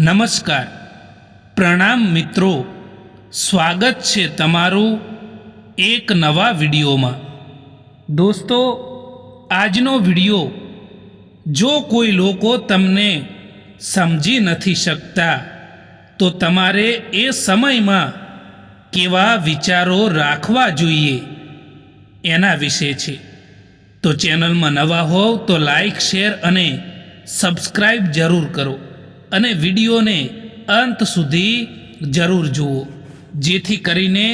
નમસ્કાર. પ્રણામ મિત્રો. સ્વાગત છે તમારું એક નવા વિડીયોમાં. દોસ્તો, આજનો વીડિયો જો કોઈ લોકો તમને સમજી નથી શકતા, તો તમારે એ સમયમાં કેવા વિચારો રાખવા જોઈએ એના વિશે છે. તો ચેનલમાં નવા હોવ તો લાઈક, શેર અને સબસ્ક્રાઈબ જરૂર કરો. અને વિડીયોને અંત સુધી જરૂર જુઓ, જેથી કરીને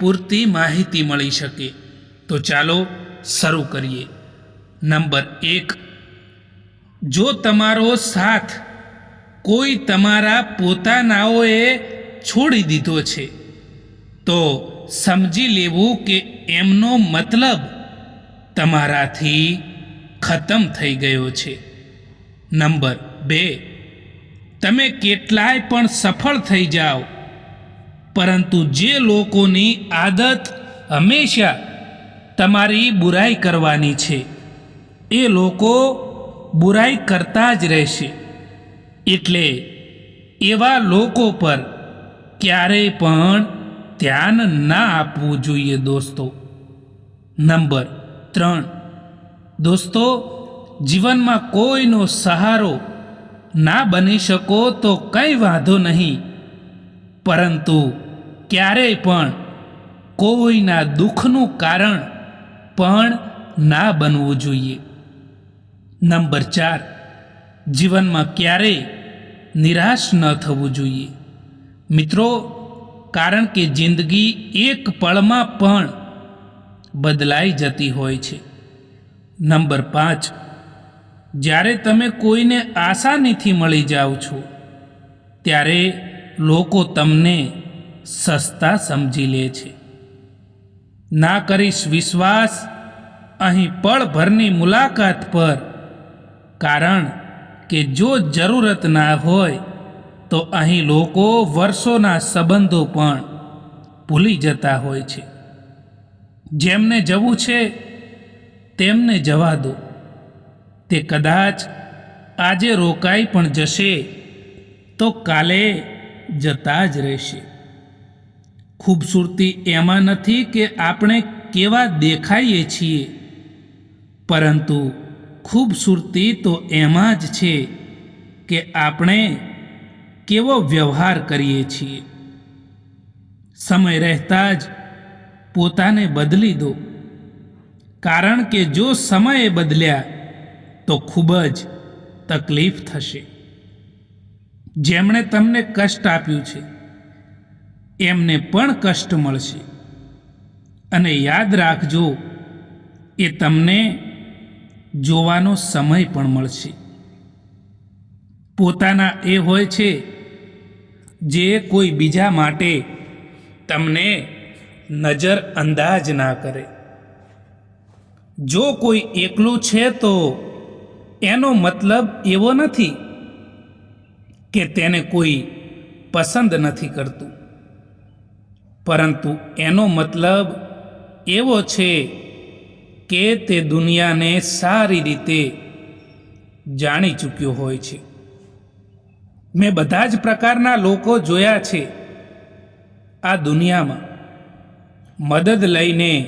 પૂરતી માહિતી મળી શકે. તો ચાલો શરૂ કરીએ. નંબર એક, જો તમારો સાથ કોઈ તમારા પોતાનાઓએ છોડી દીધો છે, તો સમજી લેવું કે એમનો મતલબ તમારાથી ખતમ થઈ ગયો છે. નંબર બે તમે કેટલાય પણ સફળ થઈ જાઓ. પરંતુ જે લોકોની આદત હંમેશા તમારી બુરાઈ કરવાની છે, એ લોકો બુરાઈ કરતા જ રહેશે. એટલે એવા લોકો પર ક્યારેય પણ ધ્યાન ના આપવું જોઈએ દોસ્તો. નંબર ત્રણ. દોસ્તો, જીવનમાં કોઈનો સહારો ના બની શકો તો કંઈ વાંધો નહીં. પરંતુ ક્યારેય પણ કોઈના દુઃખનું કારણ પણ ના બનવું જોઈએ. નંબર ચાર, જીવનમાં ક્યારેય નિરાશ ન થવું જોઈએ. મિત્રો, કારણ કે જિંદગી એક પળમાં પણ બદલાઈ જતી હોય છે. નંબર પાંચ જ્યારે તમે કોઈને આસાનીથી મળી જાઓ છો, ત્યારે લોકો તમને સસ્તા સમજી લે છે. ના કરીશ વિશ્વાસ, અહીં પળભરની મુલાકાત પર, કારણ કે જો જરૂરત ના હોય, તો અહીં લોકો વર્ષોના સંબંધો પણ ભૂલી જતા હોય છે. જેમને જવું છે, તેમને જવા દો. તે કદાચ આજે રોકાઈ પણ જશે, તો કાલે જતા જ રહેશે. ખૂબસૂરતી એમાં નથી કે આપણે કેવા દેખાઈએ છીએ, પરંતુ ખૂબસૂરતી તો એમાં જ છે કે આપણે કેવો વ્યવહાર કરીએ છીએ. સમય રહેતા જ પોતાને બદલી દો, કારણ કે જો સમયે બદલ્યા તો ખૂબ જ તકલીફ થશે. જેમણે તમને કષ્ટ આપ્યું છે, એમને પણ કષ્ટ મળશે. અને યાદ રાખજો, એ તમને જોવાનો સમય પણ મળશે. પોતાના એ હોય છે, જે કોઈ બીજા માટે તમને નજર અંદાજ ના કરે. જો કોઈ એકલું છે તો એનો મતલબ એવો નથી કે તેને કોઈ પસંદ નથી કરતું. પરંતુ એનો મતલબ એવો છે કે તે દુનિયાને સારી રીતે જાણી ચૂક્યો હોય છે. મેં બધા જ પ્રકારના લોકો જોયા છે આ દુનિયામાં. મદદ લઈને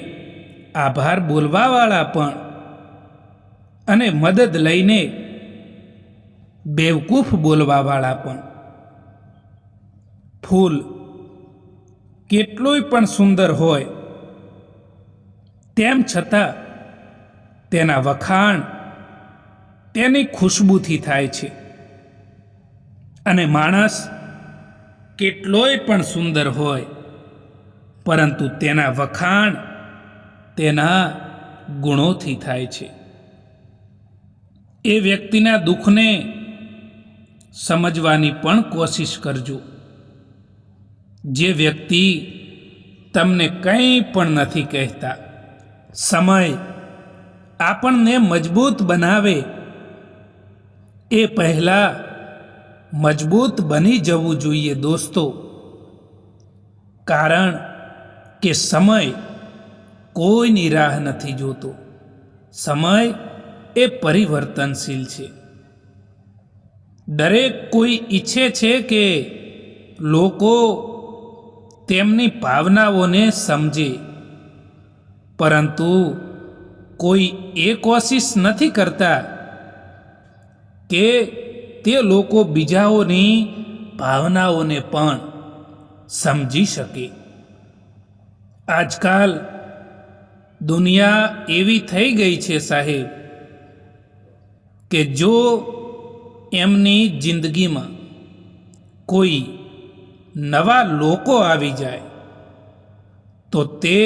આભાર બોલવાવાળા પણ અને મદદ લઈને બેવકૂફ બોલવાવાળા પણ. ફૂલ કેટલુંય પણ સુંદર હોય, તેમ છતાં તેના વખાણ તેની ખુશ્બુથી થાય છે. અને માણસ કેટલોય પણ સુંદર હોય, પરંતુ તેના વખાણ તેના ગુણોથી થાય છે. એ વ્યક્તિના દુઃખને સમજવાની પણ કોશિશ કરજો. જે વ્યક્તિ તમને કંઈ પણ નથી કહેતા, સમય આપણને મજબૂત બનાવે, એ પહેલાં મજબૂત બની જવું જોઈએ દોસ્તો. કારણ કે સમય કોઈની રાહ નથી જોતો. સમય એ પરિવર્તનશીલ છે. દરેક કોઈ ઈચ્છે છે કે લોકો તેમની ભાવનાઓને સમજે, પરંતુ કોઈ એ કોશિશ નથી કરતા કે તે લોકો બીજાઓની ભાવનાઓને પણ સમજી શકે. આજકાલ દુનિયા એવી થઈ ગઈ છે સાહેબ કે જો એમની જિંદગીમાં કોઈ નવા લોકો આવી જાય, તો તે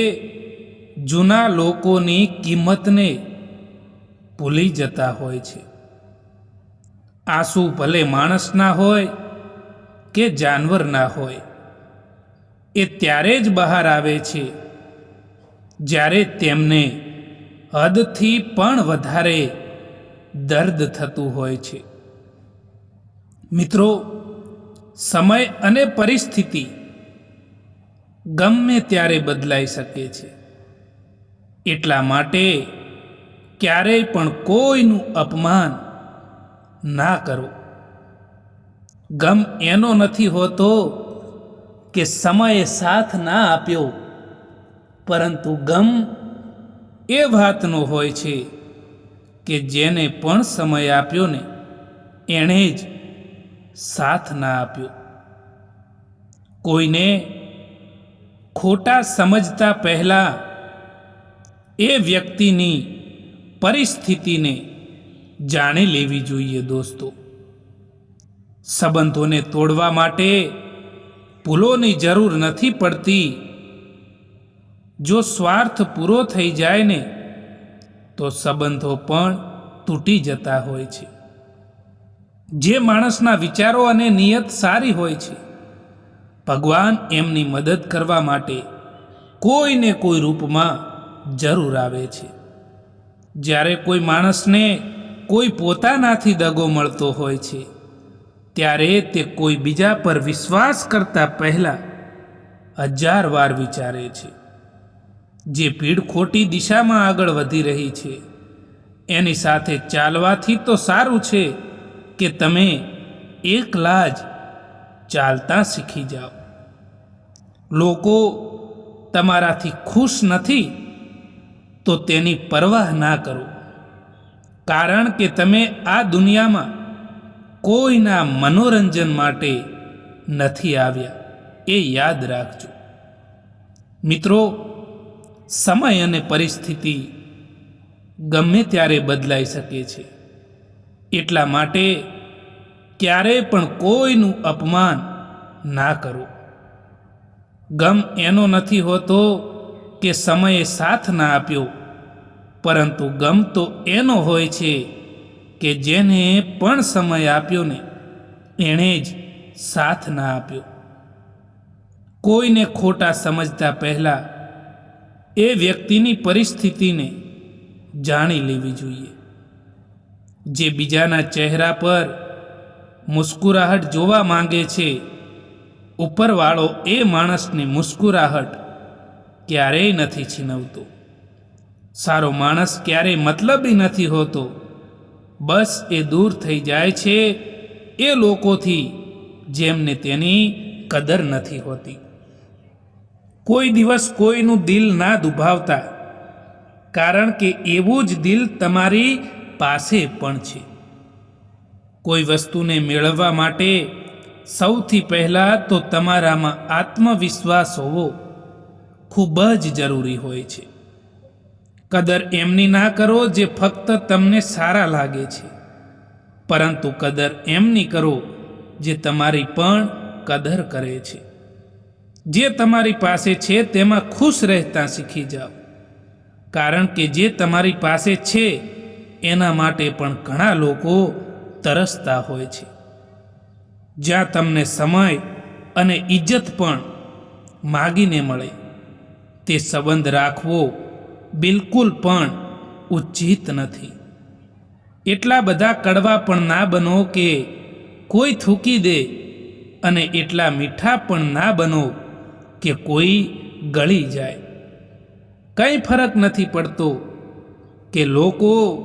જૂના લોકોની કિંમતને ભૂલી જતા હોય છે. આંસુ ભલે માણસના હોય કે જાનવરના હોય, એ ત્યારે જ બહાર આવે છે, જ્યારે તેમને હદથી પણ વધારે દર્દ થતું હોય છે. મિત્રો, સમય અને પરિસ્થિતિ ગમે ત્યારે બદલાઈ શકે છે. એટલા માટે ક્યારેય પણ કોઈનું અપમાન ના કરો. ગમ એનો નથી હોતો કે સમયે સાથ ના આપ્યો, પરંતુ ગમ એ વાતનો હોય છે કે જેને પણ સમય આપ્યો ને, એણે જ સાથ ના આપ્યો. કોઈને ખોટા સમજતા પહેલાં એ વ્યક્તિની પરિસ્થિતિને જાણી લેવી જોઈએ દોસ્તો. સંબંધોને તોડવા માટે ભૂલોની જરૂર નથી પડતી. જો સ્વાર્થ પૂરો થઈ જાય ને તો સંબંધો પણ તૂટી જતા હોય છે. જે માણસના વિચારો અને નિયત સારી હોય છે, ભગવાન એમની મદદ કરવા માટે કોઈને કોઈ રૂપમાં જરૂર આવે છે. જ્યારે કોઈ માણસને કોઈ પોતાનાથી દગો મળતો હોય છે, ત્યારે તે કોઈ બીજા પર વિશ્વાસ કરતા પહેલાં હજાર વાર વિચારે છે. જે ભીડ ખોટી દિશામાં આગળ વધી રહી છે. એની સાથે ચાલવાથી તો સારું છે કે તમે એકલા જ ચાલતા શીખી જાઓ. લોકો તમારાથી ખુશ નથી, તો તેની પરવાહ ના કરો. કારણ કે તમે આ દુનિયામાં કોઈના મનોરંજન માટે નથી આવ્યા. એ યાદ રાખજો. મિત્રો સમય અને પરિસ્થિતિ ગમે ત્યારે બદલાઈ શકે છે. એટલા માટે ક્યારેય પણ કોઈનું અપમાન ના કરો ગમ એનો નથી હોતો કે સમયે સાથ ના આપ્યો, પરંતુ ગમ તો એનો હોય છે કે જેને પણ સમય આપ્યો ને એણે જ સાથ ના આપ્યો. કોઈને ખોટા સમજતા પહેલાં એ વ્યક્તિની પરિસ્થિતિને જાણી લેવી જોઈએ. જે બીજાના ચહેરા પર મુસ્કુરાહટ જોવા માંગે છે, ઉપરવાળો એ માણસની મુસ્કુરાહટ ક્યારેય નથી છીનવતો. સારો માણસ ક્યારેય મતલબી નથી હોતો. બસ એ દૂર થઈ જાય છે, એ લોકોથી જેમને તેની કદર નથી હોતી. કોઈ દિવસ કોઈનું દિલ ના દુભાવતા, કારણ કે એવું જ દિલ તમારી પાસે પણ છે. કોઈ વસ્તુને મેળવવા માટે સૌથી પહેલાં તો તમારામાં આત્મવિશ્વાસ હોવો ખૂબ જ જરૂરી હોય છે. કદર એમની ના કરો જે ફક્ત તમને સારા લાગે છે. પરંતુ કદર એમની કરો જે તમારી પણ કદર કરે છે. જે તમારી પાસે છે, તેમાં ખુશ રહેતા શીખી જાઓ. કારણ કે જે તમારી પાસે છે, એના માટે પણ ઘણા લોકો તરસતા હોય છે. જ્યાં તમને સમય અને ઇજ્જત પણ માગીને મળે, તે સંબંધ રાખવો બિલકુલ પણ ઉચિત નથી. એટલા બધા કડવા પણ ના બનો કે કોઈ થૂકી દે અને એટલા મીઠા પણ ના બનો કે કોઈ ગળી જાય. કંઈ ફરક નથી પડતો કે લોકો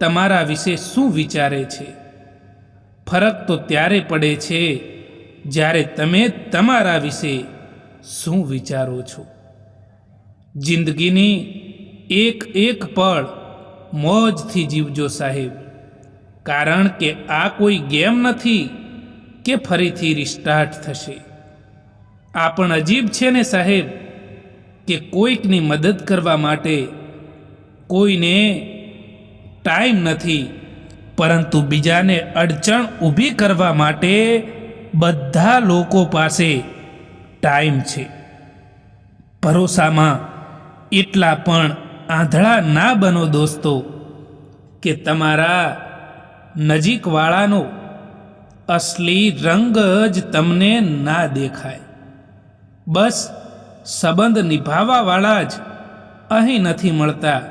તમારા વિશે શું વિચારે છે. ફરક તો ત્યારે પડે છે જ્યારે તમે તમારા વિશે શું વિચારો છો. જિંદગીની એક એક પળ મોજથી જીવજો સાહેબ. કારણ કે આ કોઈ ગેમ નથી કે ફરીથી રિસ્ટાર્ટ થશે. આ પણ અજીબ છે ને સાહેબ કે કોઈકની મદદ કરવા માટે કોઈને ટાઈમ નથી, પરંતુ બીજાને અડચણ ઊભી કરવા માટે બધા લોકો પાસે ટાઈમ છે. ભરોસામાં એટલા પણ આંધળા ના બનો દોસ્તો કે તમારા નજીકવાળાનો અસલી રંગ જ તમને ના દેખાય. બસ સંબંધ નિભાવવાવાળા જ અહીં નથી મળતા.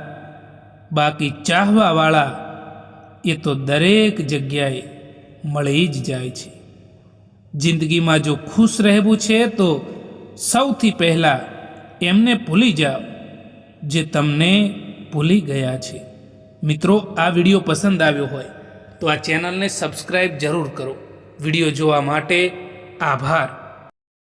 બાકી ચાહવાવાળા એ તો દરેક જગ્યાએ મળી જ જાય છે. જિંદગીમાં જો ખુશ રહેવું છે તો સૌથી પહેલાં એમને ભૂલી જાઓ જે તમને ભૂલી ગયા છે. મિત્રો, આ વીડિયો પસંદ આવ્યો હોય તો આ ચેનલને સબસ્ક્રાઈબ જરૂર કરો. વીડિયો જોવા માટે આભાર.